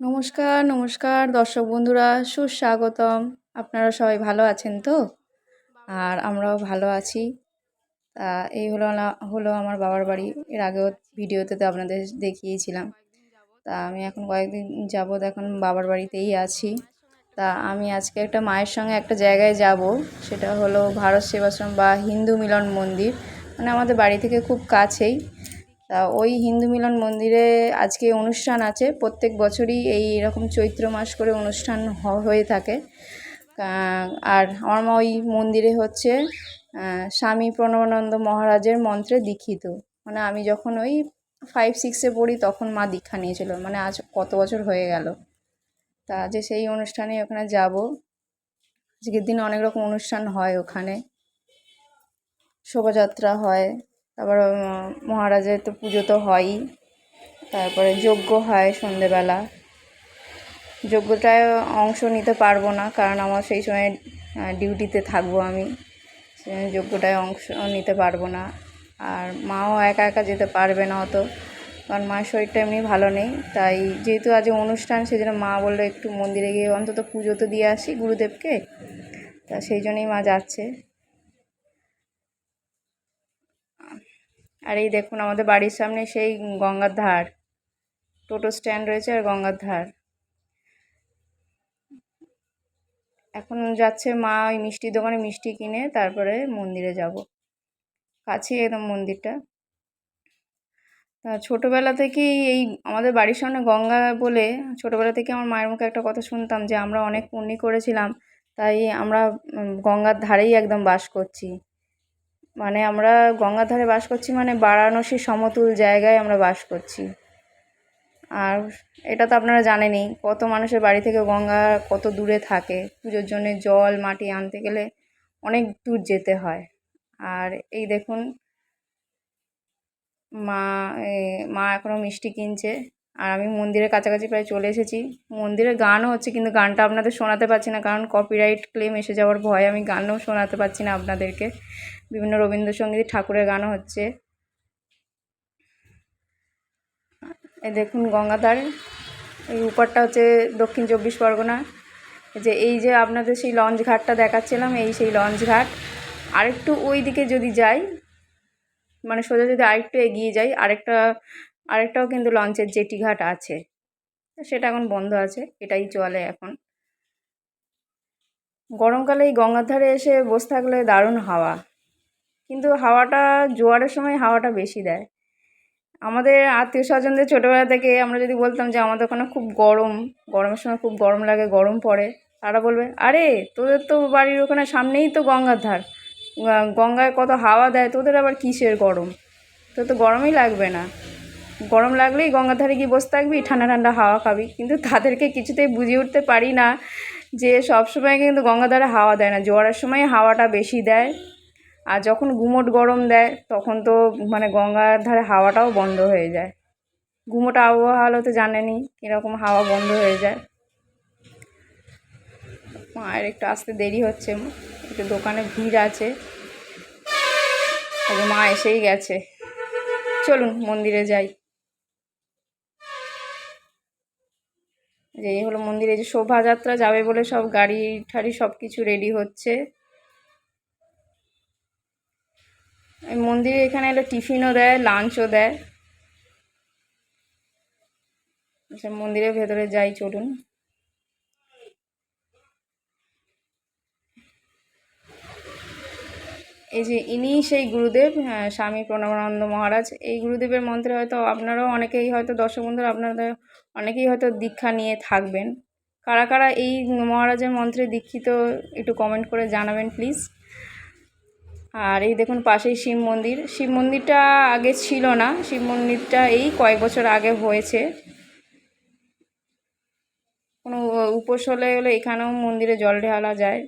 নমস্কার নমস্কার দর্শক বন্ধুরা, সুস্বাগতম। আপনারা সবাই ভালো আছেন তো? আর আমরাও ভালো আছি। তা এই হলো হলো আমার বাবার বাড়ি। এর আগেও ভিডিওতে তো আপনাদের দেখিয়েছিলাম। তা আমি এখন কয়েকদিন যাবৎ এখন বাবার বাড়িতেই আছি। তা আমি আজকে একটা মায়ের সঙ্গে একটা জায়গায় যাব। সেটা হলো ভারত সেবাশ্রম বা হিন্দু মিলন মন্দির। মানে আমাদের বাড়ি থেকে খুব কাছেই। তা ওই হিন্দু মিলন মন্দিরে আজকে অনুষ্ঠান আছে। প্রত্যেক বছরই এই এরকম চৈত্র মাস করে অনুষ্ঠান হয়ে থাকে। আর আমার মা ওই মন্দিরে হচ্ছে স্বামী প্রণবানন্দ মহারাজের মন্ত্রে দীক্ষিত। মানে আমি যখন ওই ফাইভ সিক্সে পড়ি তখন মা দীক্ষা নিয়েছিল। মানে আজ কত বছর হয়ে গেল। তা যে সেই অনুষ্ঠানে ওখানে যাব। আজকের দিন অনেক রকম অনুষ্ঠান হয় ওখানে। শোভাযাত্রা হয়। তারপর মহারাজের তো পুজো তো হয়ই। তারপরে যজ্ঞ হয় সন্ধেবেলা। যজ্ঞটায় অংশ নিতে পারব না, কারণ আমার সেই সময় ডিউটিতে থাকব আমি। যজ্ঞটায় অংশ নিতে পারব না। আর মাও একা একা যেতে পারবে না অত, কারণ মায়ের শরীরটা এমনি ভালো নেই। তাই যেহেতু আজ অনুষ্ঠান সেই জন্য মা বলল একটু মন্দিরে গিয়ে অন্তত পুজো তো দিয়ে আসি গুরুদেবকে। তা সেই জন্যই মা যাচ্ছে। আর এই দেখুন আমাদের বাড়ির সামনে সেই গঙ্গার ধার। টোটো স্ট্যান্ড রয়েছে আর গঙ্গার ধার। এখন যাচ্ছে মা ওই মিষ্টির দোকানে মিষ্টি কিনে তারপরে মন্দিরে যাব। কাছে একদম মন্দিরটা। ছোটোবেলা থেকেই এই আমাদের বাড়ির সামনে গঙ্গা বলে ছোটোবেলা থেকে আমার মায়ের মুখে একটা কথা শুনতাম যে আমরা অনেক পুণ্যি করেছিলাম, তাই আমরা গঙ্গার ধারেই একদম বাস করছি। মানে আমরা গঙ্গার ধারে বাস করছি মানে বারাণসী সমতুল জায়গায় আমরা বাস করছি। আর এটা তো আপনারা জানেনই, কত মানুষের বাড়ি থেকে গঙ্গা কত দূরে থাকে। পুজোর জন্যে জল, মাটি আনতে গেলে অনেক দূর যেতে হয়। আর এই দেখুন, মা মা এখনও মিষ্টি কিনছে। আর আমি মন্দিরের কাছাকাছি প্রায় চলে এসেছি। মন্দিরে গানও হচ্ছে, কিন্তু গানটা আপনাদের শোনাতে পারছি না, কারণ কপিরাইট ক্লেম এসে যাওয়ার ভয় আমি গানও শোনাতে পারছি না আপনাদেরকে। বিভিন্ন রবীন্দ্রসঙ্গীত ঠাকুরের গানও হচ্ছে। এই দেখুন গঙ্গাধার, এই উপরটা হচ্ছে দক্ষিণ চব্বিশ পরগনা। যে, এই যে আপনাদের সেই লঞ্চ ঘাটটা দেখাচ্ছিলাম, এই সেই লঞ্চ ঘাট। আরেকটু ওই দিকে যদি যাই মানে সোজা যদি আরেকটু এগিয়ে যাই, আরেকটা আরেকটাও কিন্তু লঞ্চের জেটি ঘাট আছে। সেটা এখন বন্ধ আছে, এটাই চলে এখন। গরমকালে এই গঙ্গার ধারে এসে বসে থাকলে দারুণ হাওয়া। কিন্তু হাওয়াটা, জোয়ারের সময় হাওয়াটা বেশি দেয়। আমাদের আত্মীয় স্বজনদের ছোটোবেলা থেকে আমরা যদি বলতাম যে আমাদের ওখানে খুব গরম, গরমের সময় খুব গরম লাগে, গরম পড়ে, তারা বলবে, আরে, তোদের তো বাড়ির ওখানে সামনেই তো গঙ্গার ধার গঙ্গায় কত হাওয়া দেয়, তোদের আবার কিসের গরম? তো তো গরমই লাগবে না। গরম লাগলেই গঙ্গার ধারে গিয়ে বসে থাকবি, ঠান্ডা ঠান্ডা হাওয়া খাবি। কিন্তু তাদেরকে কিছুতেই বুঝিয়ে উঠতে পারি না যে সবসময় কিন্তু গঙ্গার ধারে হাওয়া দেয় না, জোয়ারের সময় হাওয়াটা বেশি দেয়। আর যখন গুমোট গরম দেয়, তখন তো মানে গঙ্গার ধারে হাওয়াটাও বন্ধ হয়ে যায়। গুমোট আবহাওয়া হলে তো জানেনি এরকম হাওয়া বন্ধ হয়ে যায়। মায়ের একটু আসতে দেরি হচ্ছে, একটু দোকানে ভিড় আছে। মা এসেই গেছে। চলুন মন্দিরে যাই। যে এই হলো মন্দিরে যে শোভাযাত্রা যাবে বলে সব গাড়ি ঠাড়ি সব কিছু রেডি হচ্ছে। মন্দিরে এখানে এলো টিফিনও দেয় লাঞ্চও দেয়। আচ্ছা মন্দিরের ভেতরে যাই চলুন। এই যে ইনি সেই গুরুদেব স্বামী প্রণবানন্দ মহারাজ, এই গুরুদেবের মন্ত্রে হয়তো আপনারাও অনেকেই হয়তো দর্শক বন্ধুরা আপনাদের অনেকেই হয়তো দীক্ষা নিয়ে থাকবেন। কারা কারা এই মহারাজের মন্ত্রে দীক্ষিত একটু কমেন্ট করে জানাবেন প্লিজ আর এই দেখুন পাশেই শিব মন্দির। শিব মন্দিরটা আগে ছিল না, শিব মন্দিরটা এই কয়েক বছর আগে হয়েছে। কোনো উপোস হলে হলে এখানেও মন্দিরে জল ঢালা যায়,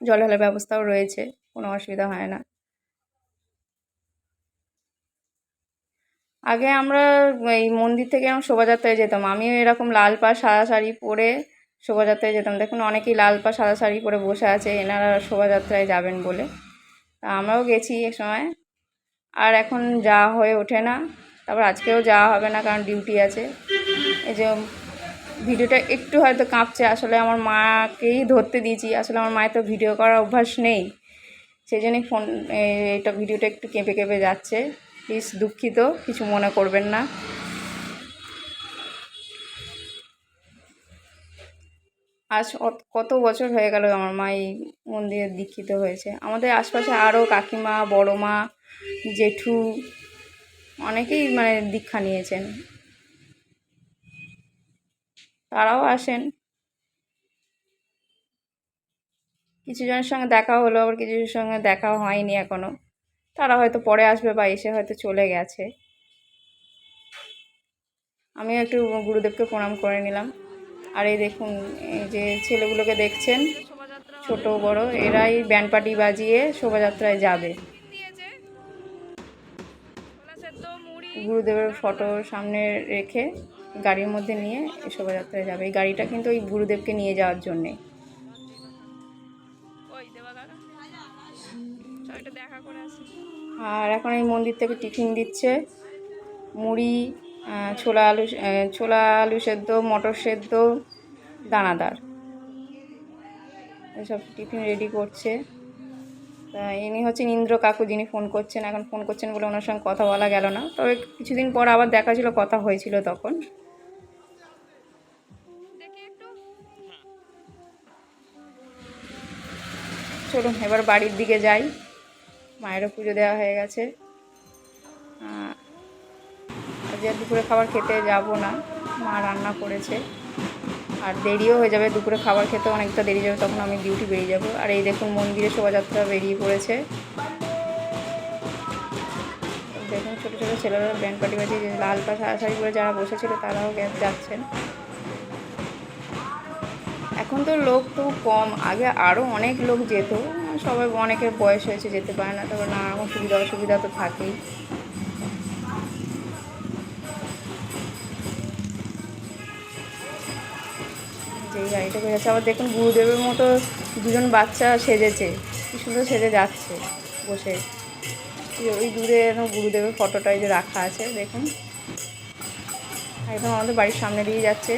জল ঢালার ব্যবস্থাও রয়েছে। কোনো অসুবিধা হয় না। আগে আমরা এই মন্দির থেকে এরকম শোভাযাত্রায় যেতাম। আমিও এরকম লাল পা, সাদা শাড়ি পরে শোভাযাত্রায় যেতাম। দেখুন, অনেকেই লাল পা, সাদা শাড়ি পরে বসে আছে, এনারা শোভাযাত্রায় যাবেন বলে। তা আমরাও গেছি এক সময়। আর এখন যাওয়া হয়ে ওঠে না। তারপর আজকেও যাওয়া হবে না কারণ ডিউটি আছে। এই যে ভিডিওটা একটু হয়তো কাঁপছে। আসলে আমার মাকেই ধরতে দিয়েছি। আসলে আমার মায়ের তো ভিডিও করার অভ্যাস নেই। সেই জন্যই ফোন এটা ভিডিওটা একটু কেঁপে কেঁপে যাচ্ছে। প্লিজ দুঃখিত, কিছু মনে করবেন না। আজ কত বছর হয়ে গেল আমার মা এই মন্দিরে দীক্ষিত হয়েছে। আমাদের আশপাশে আরও কাকিমা বড় মা জেঠু অনেকেই মানে দীক্ষা নিয়েছেন। তারাও আসেন। কিছু জনের সঙ্গে দেখা হলো, আবার কিছু জনের সঙ্গে দেখা হয়নি এখনও। তারা হয়তো পরে আসবে বা এসে হয়তো চলে গেছে। আমিও একটু গুরুদেবকে প্রণাম করে নিলাম। আর এই দেখুন, এই যে ছেলেগুলোকে দেখছেন, ছোট, বড়, এরাই ব্যান্ড পার্টি বাজিয়ে শোভাযাত্রায় যাবে। গুরুদেবের ফটো সামনে রেখে গাড়ির মধ্যে নিয়ে শোভাযাত্রায় যাবে। এই গাড়িটা কিন্তু ওই গুরুদেবকে নিয়ে যাওয়ার জন্যে। আর এখন এই মন্দির থেকে টিফিন দিচ্ছে। মুড়ি ছোলা আলু ছোলা আলু সেদ্ধ মটর সেদ্ধ দানাদার। এসব টিফিন রেডি করছে। তা ইনি হচ্ছেন ইন্দ্র কাকু যিনি ফোন করছেন। এখন ফোন করছেন বলে ওনার সঙ্গে কথা বলা গেল না। তবে কিছুদিন পর আবার দেখা ছিল কথা হয়েছিল তখন। চলুন এবার বাড়ির দিকে যাই। মায়েরও পুজো দেওয়া হয়ে গেছে। আজকে দুপুরে খাবার খেতে যাব না। মা রান্না করেছে। আর দেরিও হয়ে যাবে, দুপুরে খাবার খেতে অনেকটা দেরি যাবে, তখন আমি ডিউটি বেরিয়ে যাব। আর এই দেখুন মন্দিরে শোভাযাত্রা বেরিয়ে পড়েছে। দেখুন ছোটো ছোটো ছেলেরা ব্যান্ড পার্টি বাজিয়ে যে লাল পা সাদা শাড়ি পরে যারা বসেছিল তারাও গে- যাচ্ছেন। এখন তো লোক তো কম, আগে আরও অনেক লোক যেত। সবাই অনেকের বয়স হয়েছে, যেতে পারে না। তারপর নানা রকম সুবিধা অসুবিধা তো থাকেই। যেই গাড়িটা বেরোচ্ছে আবার দেখুন, গুরুদেবের মতো দুজন বাচ্চা সেজেছে। কি সুন্দর সেজে যাচ্ছে বসে। ওই দূরে গুরুদেবের ফটোটা এই যে রাখা আছে, দেখুন। একদম আমাদের বাড়ির সামনে দিয়ে যাচ্ছে।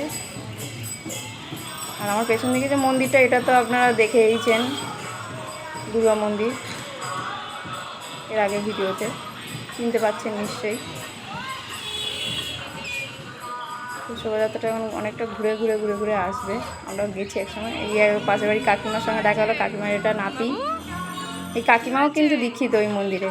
আর আমার পেছন দিকে যে মন্দিরটা, এটা তো আপনারা দেখেইছেন। দুর্গা মন্দির এর আগে ভিডিওতে। চিনতে পাচ্ছেন নিশ্চয়ই। শোভাযাত্রাটা এখন অনেকটা ঘুরে ঘুরে ঘুরে ঘুরে আসবে। আমরাও গেছি এক সময় এই পাশের বাড়ি কাকিমার সঙ্গে দেখা হলো, কাকিমার এটা নাতি। এই কাকিমাও কিন্তু দীক্ষিত ওই মন্দিরে।